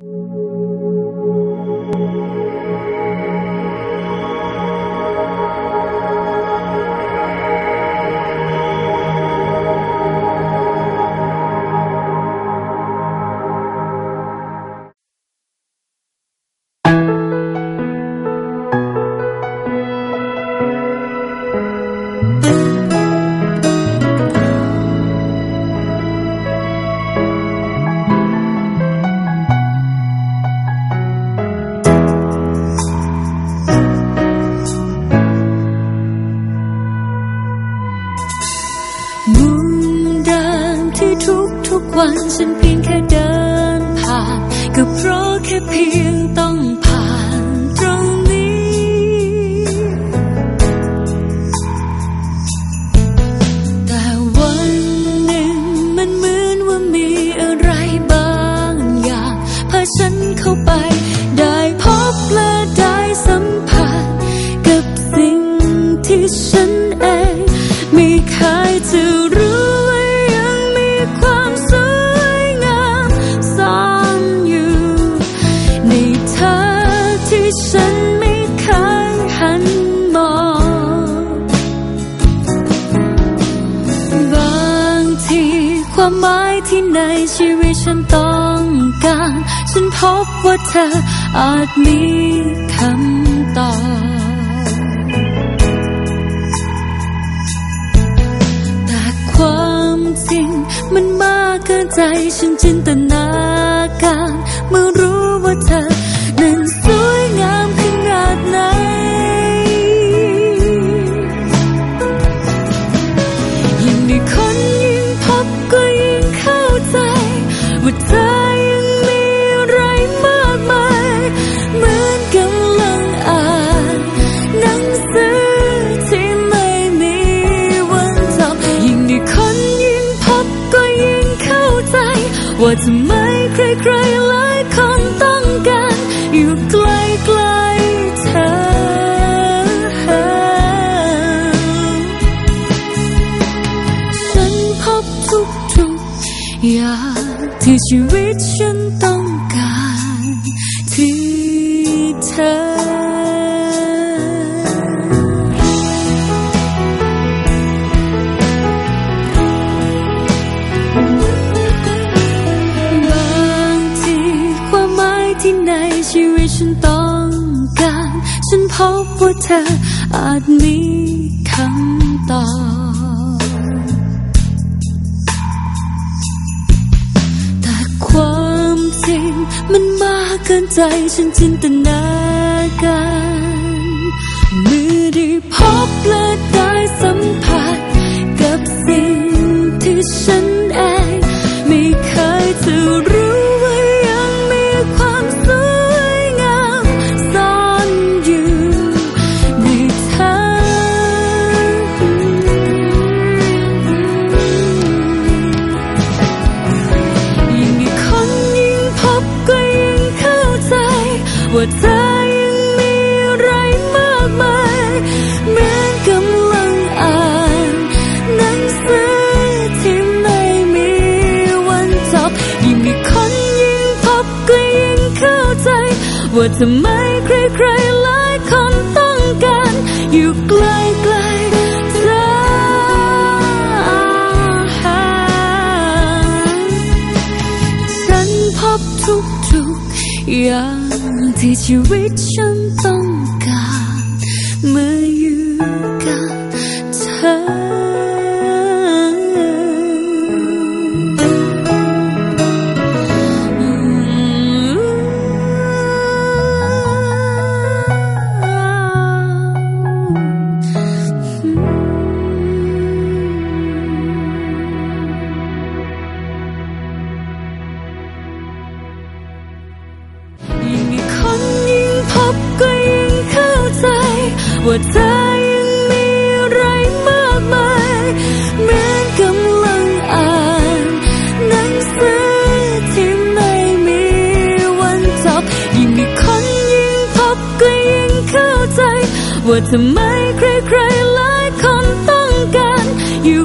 มุ วันฉันเพียงแค่เดินผ่านก็เพราะแค่เพียงต้อง ความหมายที่ในชีวิตฉันต้องการ ฉันพบว่าเธออาจมีคำตอบแต่ความจริงมันมากเกินใจฉันจินตนา ว่าทำไม ฉันต้องการ ฉันพบว่าเธออาจมีคำตอบแต่ความจริงมันมากเกินใจฉันจินตนาการเมื่อได้พบและได้ ว่าเธอยังมีอะไรมากมายเหมือนกำลังอ่านหนังสือที่ไม่มีวันจบยิ่งมีคนยิ่งพบก็ยิ่งเข้าใจ ว่าทำไมใครๆหลายคนต้องการอยู่ใกล้ๆเธอฉันพบทุกๆอย่าง ที่ชีวิตฉั ว่าเธอยังมีอะไรมากมายเหมือนกำลังอ่านหนังสือที่ไม่มีวันจบยิ่งมีคนยิ่งพบก็ยิ่งเข้าใจ ว่าทำไมใครๆหลายคนต้องการอยู่